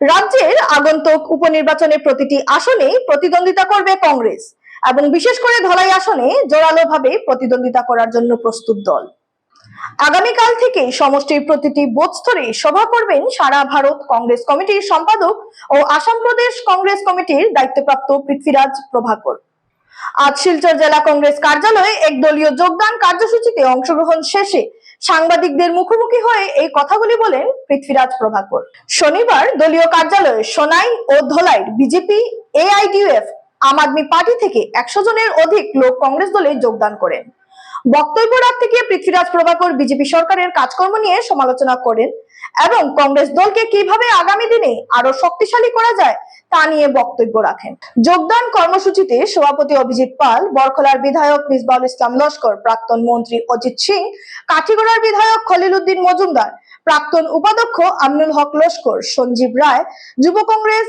রাজ্যের আগন্তুক উপনির্বাচনে প্রতিটি আসনে প্রতিদ্বন্দ্বিতা করবে কংগ্রেস এবং বিশেষ করে ধলাই আসনে জোরালোভাবে প্রতিদ্বন্দ্বিতা করার জন্য প্রস্তুত দল। আগামীকাল থেকে সমষ্টির প্রতিটি বুথ স্তরে সভা করবেন সারা ভারত কংগ্রেস কমিটির সম্পাদক ও আসাম প্রদেশ কংগ্রেস কমিটির দায়িত্বপ্রাপ্ত পৃথ্বীরাজ প্রভাকর। আজ শিলচর জেলা কংগ্রেস কার্যালয়ে এক দলীয় যোগদান কার্যসূচিতে অংশগ্রহণ শেষে সাংবাদিকদের মুখোমুখি হয়ে এই কথাগুলি বলেন পৃথ্বীরাজ প্রভাকর। শনিবার দলীয় কার্যালয়ে সোনাই ও ধোলাইর BJP, AIUDF, Aam Aadmi Party থেকে একশো জনের অধিক লোক কংগ্রেস দলে যোগদান করেন। বক্তব্য রাখতে গিয়ে পৃথ্বীরাজ প্রভাকর বিজেপি সরকারের কাজকর্ম নিয়ে সমালোচনা করেন এবং কংগ্রেস দলকে কীভাবে আগামী দিনে আরও শক্তিশালী করা যায় তা নিয়ে বক্তব্য রাখেন। যোগদান কর্মসূচিতে সভাপতি অভিজিৎ পাল, বরখলার বিধায়ক মিসবাউল ইসলাম লস্কর, প্রাক্তন মন্ত্রী অজিত সিং, কাঠিগড়ার বিধায়ক খলিল উদ্দিন মজুমদার, প্রাক্তন উপাধ্যক্ষ আমনুল হক লস্কর, সঞ্জীব রায়, যুব কংগ্রেস,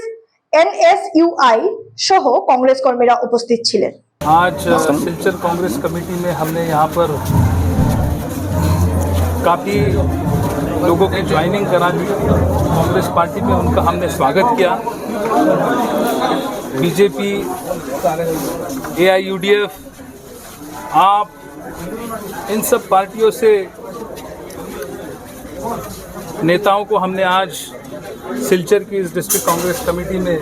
এনএসইউআই সহ কংগ্রেস কর্মীরা উপস্থিত ছিলেন। आज सिलचर कांग्रेस कमेटी में हमने यहाँ पर काफ़ी लोगों की ज्वाइनिंग करा दी। कांग्रेस पार्टी में उनका हमने स्वागत किया। बीजेपी एआईयूडीएफ आप इन सब पार्टियों से नेताओं को हमने आज सिलचर की इस डिस्ट्रिक्ट कांग्रेस कमेटी में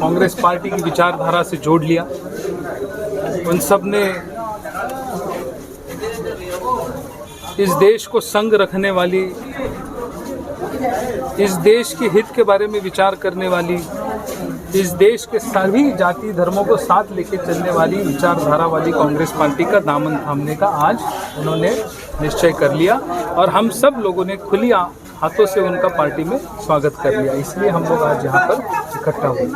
कांग्रेस पार्टी की विचारधारा से जोड़ लिया। उन सबने इस देश को संग रखने वाली, इस देश के हित के बारे में विचार करने वाली इस देश के सभी जाति धर्मों को साथ लेके चलने वाली विचारधारा वाली कांग्रेस पार्टी का दामन थामने का आज उन्होंने निश्चय कर लिया और हम सब लोगों ने खुली हाथों से उनका पार्टी में स्वागत कर लिया। इसलिए हम लोग आज यहाँ पर इकट्ठा हुए।